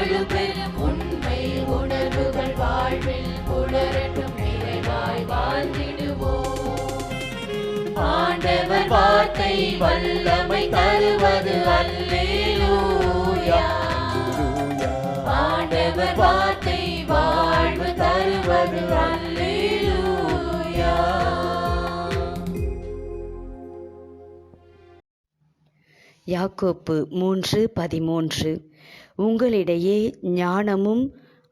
அன்பு உண்மை உணர்வுகள் வாழ்வில் புலரட்டும் நிறைவாய் வாழ்ந்திடுவோம். ஆண்டவர் வார்த்தை வல்லமை தருவது அல்லேலூயா. ஆண்டவர் வார்த்தை வாழ்வு தருவது அல்லேலூயா. யாக்கோப்பு மூன்று பதிமூன்று. உங்களிடையே ஞானமும்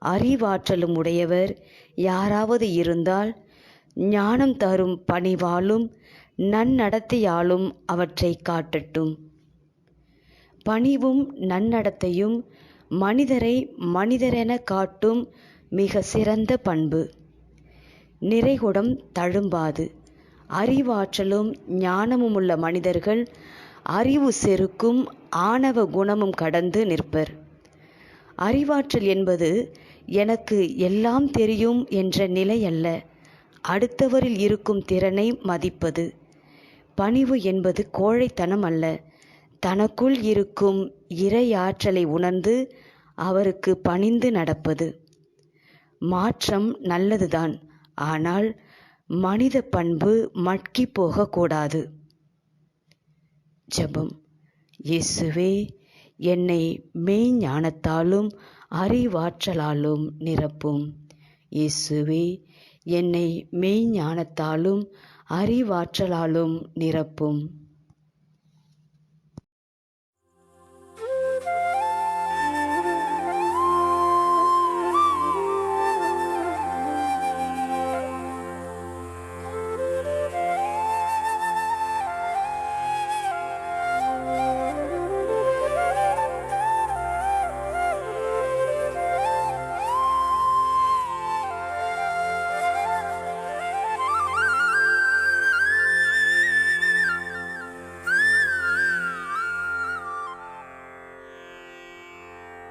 அறிவாற்றலும் உடையவர் யாராவது இருந்தால் ஞானம் தரும் பணிவாலும் நன்னடத்தையாலும் அவற்றை காட்டட்டும். பணிவும் நன்னடத்தையும் மனிதரை மனிதரென காட்டும் மிக சிறந்த பண்பு. நிறைகுடம் தழும்பாது. அறிவாற்றலும் ஞானமும் உள்ள மனிதர்கள் அறிவு செருக்கும் ஆணவ குணமும் கடந்து நிற்பர். அறிவாற்றல் என்பது எனக்கு எல்லாம் தெரியும் என்ற நிலை அல்ல. அடுத்தவரில் இருக்கும் திறனை மதிப்பது. பணிவு என்பது கோழைத்தனம் அல்ல. தனக்குள் இருக்கும் இறையாற்றலை உணர்ந்து அவருக்கு பணிந்து நடப்பது. மாற்றம் நல்லதுதான். ஆனால் மனித பண்பு மட்கி போகக்கூடாது. ஜெபம். இயேசுவே என்னை மெய்ஞானத்தாலும் அறிவாற்றலாலும் நிரப்பும். இயேசுவே என்னை மெய்ஞானத்தாலும் அறிவாற்றலாலும் நிரப்பும்.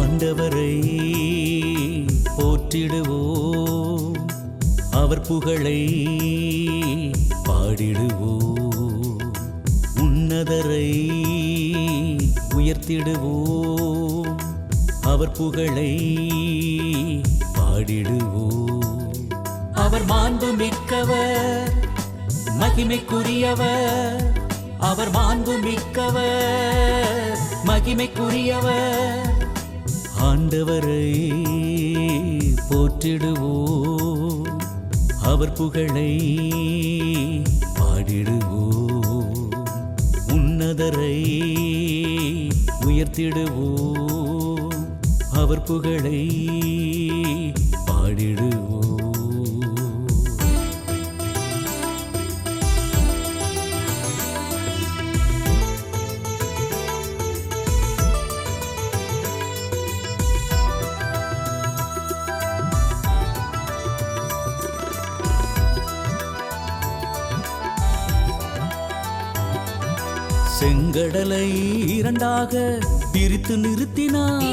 ஆண்டவரை போற்றிடுவோம். அவர் புகழை பாடிடுவோம். உன்னதரை உயர்த்திடுவோம். அவர் புகழை பாடிடுவோம். அவர் மாண்பு மிக்கவர் மகிமைக்குரியவர். அவர் மாண்பு மிக்கவர் மகிமைக்குரியவர். ஆண்டவரை போற்றிடுவோம். அவர் புகழை பாடிடுவோம். உன்னதரை உயர்த்திடுவோம். அவர் புகழை பாடிடுவோம். செங்கடலை இரண்டாக பிரித்து நிறுத்தினார்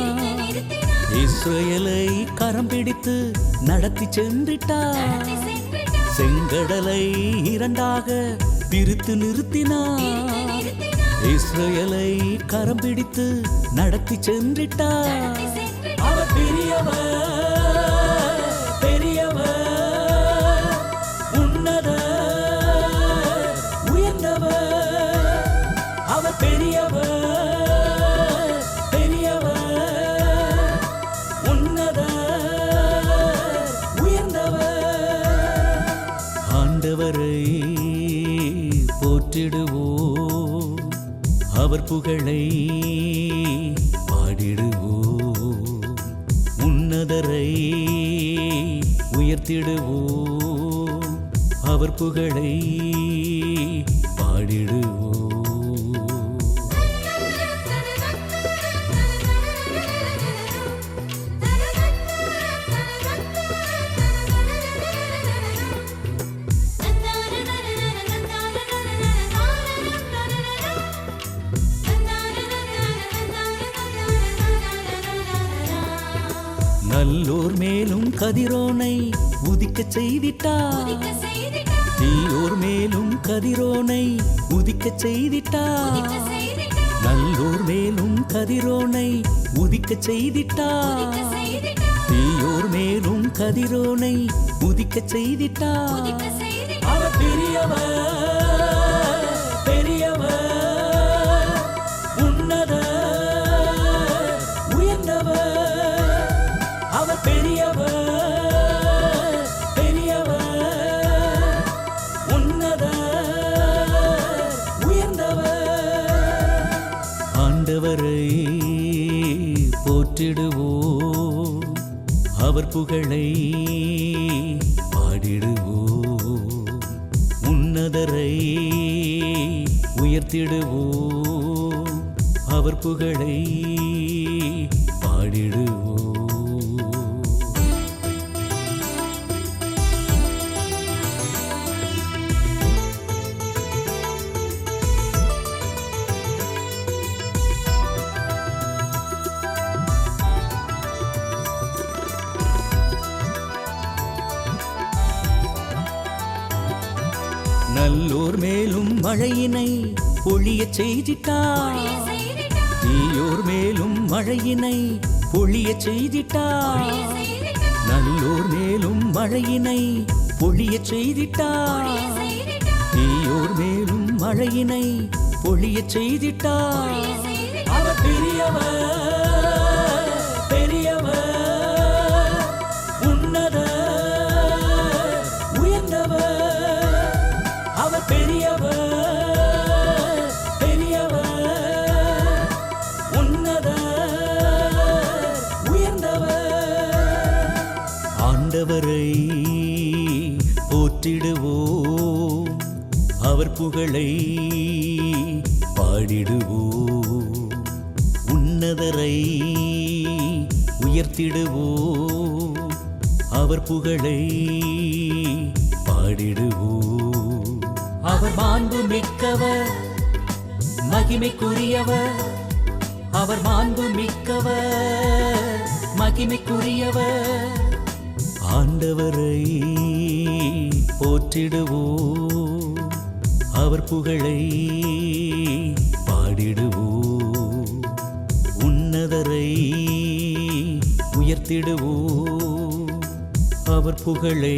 இஸ்ரேலை கரம் பிடித்து நடத்தி சென்றிட்டார் செங்கடலை இரண்டாக பிரித்து நிறுத்தினார் இஸ்ரேலை கரம் பிடித்து நடத்தி சென்றிட்டார் அவர் பெரியவர். அவர் புகழை பாடிடுவோம். உன்னதரை உயர்த்திடுவோம். அவர் புகழை பாடிடுவோம். நல்லோர் மேலும் கதிரோனை உதிக்கச் செய்திட்டார் தீயோர் மேலும் கதிரோனை உதிக்கச் செய்திட்டார் நல்லோர் மேலும் கதிரோனை உதிக்கச் செய்திட்டார் தீயோர் மேலும் கதிரோனை உதிக்கச் செய்திட்டார் அவர் பெரியவர் புகழை பாடிடுவோம். உன்னதரை உயர்த்திடுவோம். அவர் புகழை செய்திட்டார். தீயோர் மேலும் மழையினை பொழியச் செய்திட்டார். நல்லோர் மேலும் மழையினை பொழியச் செய்திட்டார். தீயோர் மேலும் மழையினை பொழியச் செய்திட்டார். அவர் பெரியவர். ஆண்டவரை போற்றிடுவோம். அவர் புகழை பாடிடுவோம். உன்னதரை உயர்த்திடுவோம். அவர் புகழை பாடிடுவோம். அவர் மாண்பு மிக்கவர் மகிமைக்குரியவர். அவர் மாண்பு மிக்கவர் மகிமைக்குரியவர். ஆண்டவரை போற்றிடுவோம் அவர் புகழை பாடிடுவோம் உன்னதரை உயர்த்திடுவோம் அவர் புகழை